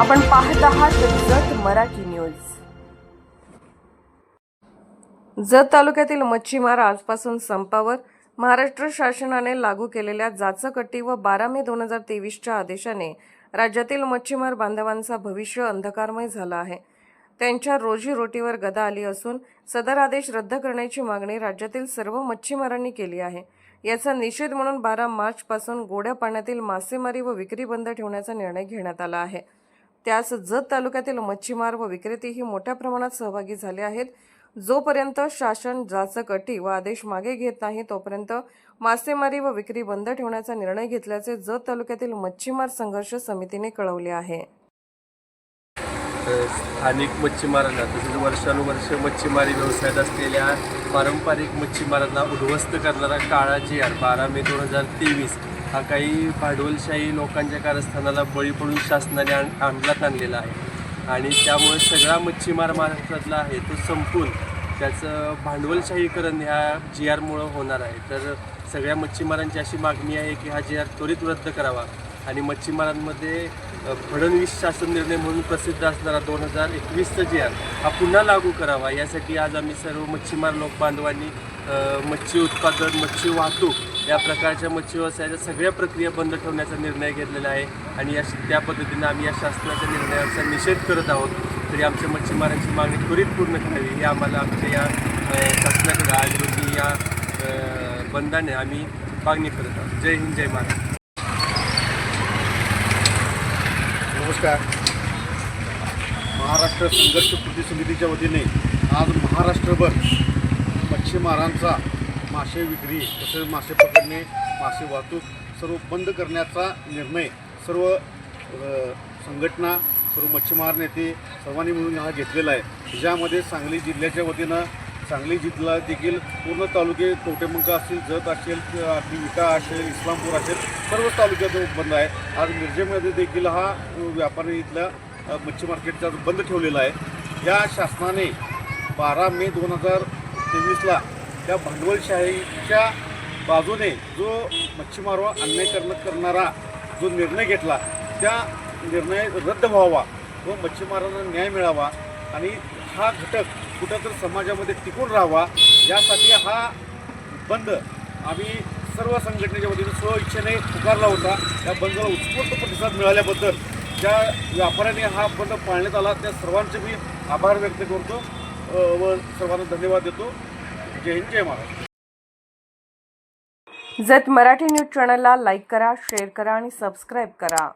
आपण पाहत आहात जत मराठी न्यूज. जत तालुक्यातील मच्छीमार आजपासून संपावर. महाराष्ट्र शासनाने लागू केलेल्या जाचकट्टी व बारा मे दोन हजार तेवीसच्या आदेशाने राज्यातील मच्छीमार बांधवांचा भविष्य अंधकारमय झाला आहे. त्यांच्या रोजीरोटीवर गदा आली असून सदर आदेश रद्द करण्याची मागणी राज्यातील सर्व मच्छीमारांनी केली आहे. याचा निषेध म्हणून बारा मार्चपासून गोड्या पाण्यातील मासेमारी व विक्री बंद ठेवण्याचा निर्णय घेण्यात आला आहे. त्यास जत तालुक्यातील मच्छीमार व विक्रेतेही मोठ्या प्रमाणात सहभागी झाले आहेत. जोपर्यंत शासन जाचक अटी व आदेश मागे घेत नाही तोपर्यंत मासेमारी व विक्री बंद ठेवण्याचा निर्णय घेतल्याचे जत तालुक्यातील मच्छीमार संघर्ष समितीने कळवले आहे. स्थानिक मच्छीमारांना तसेच वर्षानुवर्ष मच्छीमारी व्यवसायात असलेल्या पारंपरिक मच्छीमारांना उद्ध्वस्त करणारा काळा जी आर बारा मे दोन हजार तेवीस हा काही भांडवलशाही लोकांच्या कारस्थानाला बळी पडून शासनाने अंमलात आणलेला आहे. आणि त्यामुळे सगळा मच्छीमार महाराष्ट्रातला आहे तो संपून त्याचं भांडवलशाहीकरण ह्या जी आरमुळं होणार आहे. तर सगळ्या मच्छीमारांची अशी मागणी आहे की हा जी आर त्वरित रद्द करावा. आणि मच्छीमारांमध्ये फडणवीस शासन निर्णय म्हणून प्रसिद्ध असणारा दोन हजार एकवीसचा जी आर हा पुन्हा लागू करावा. यासाठी आज आम्ही सर्व मच्छीमार लोक बांधवांनी मच्छी उत्पादन मच्छी वाहतूक या प्रकारच्या मच्छी व्यवसायाच्या सगळ्या प्रक्रिया बंद ठेवण्याचा निर्णय घेतलेला आहे. आणि या त्या पद्धतीनं आम्ही या शासनाच्या निर्णयाचा निषेध करत आहोत. तरी आमच्या मच्छीमारांची मागणी त्वरित पूर्ण करावी हे आम्हाला आमच्या या शासनाकडे आज रोजी या बंदाने बंधाने आम्ही मागणी करत आहोत. जय हिंद जय महाराज नमस्कार. महाराष्ट्र संघर्ष कृती समितीच्या वतीने आज महाराष्ट्रभर मच्छीमारांचा मासे विक्री तसेच मासे पकडणे मासे वाहतूक सर्व बंद करण्याचा निर्णय सर्व संघटना सर्व मच्छीमार नेते सर्वांनी मिळून हा घेतलेला आहे. ज्यामध्ये सांगली जिल्ह्याच्या वतीनं सांगली जिल्हा देखील पूर्ण तालुके कवटेमंका असतील जत असेल विटा असेल इस्लामपूर असेल सर्व तालुक्यात बंद आहे. आज मिरजेमध्ये देखील हा व्यापारी इथल्या मच्छी मार्केटचा बंद ठेवलेला आहे या शासनाने बारा मे दोन हजार तेवीसला त्या भांडवलशाहीच्या बाजूने जो मच्छीमार अन्याय करण करणारा जो निर्णय घेतला त्या निर्णय रद्द व्हावा व मच्छीमारांना न्याय मिळावा आणि हा घटक कुठंतरी समाजामध्ये टिकून राहावा यासाठी हा बंद आम्ही सर्व संघटनेच्या वतीने स्वइच्छेने पुकारला होता. या बंदला उत्स्फूर्त प्रतिसाद मिळाल्याबद्दल ज्या व्यापाऱ्याने हा बंद पाळण्यात आला त्या सर्वांचे मी आभार व्यक्त करतो. व सर्वांना धन्यवाद देतो. जय हिंद जय महाराष्ट्र. जत मराठी न्यूज चॅनलला लाईक करा शेअर करा आणि सबस्क्राईब करा.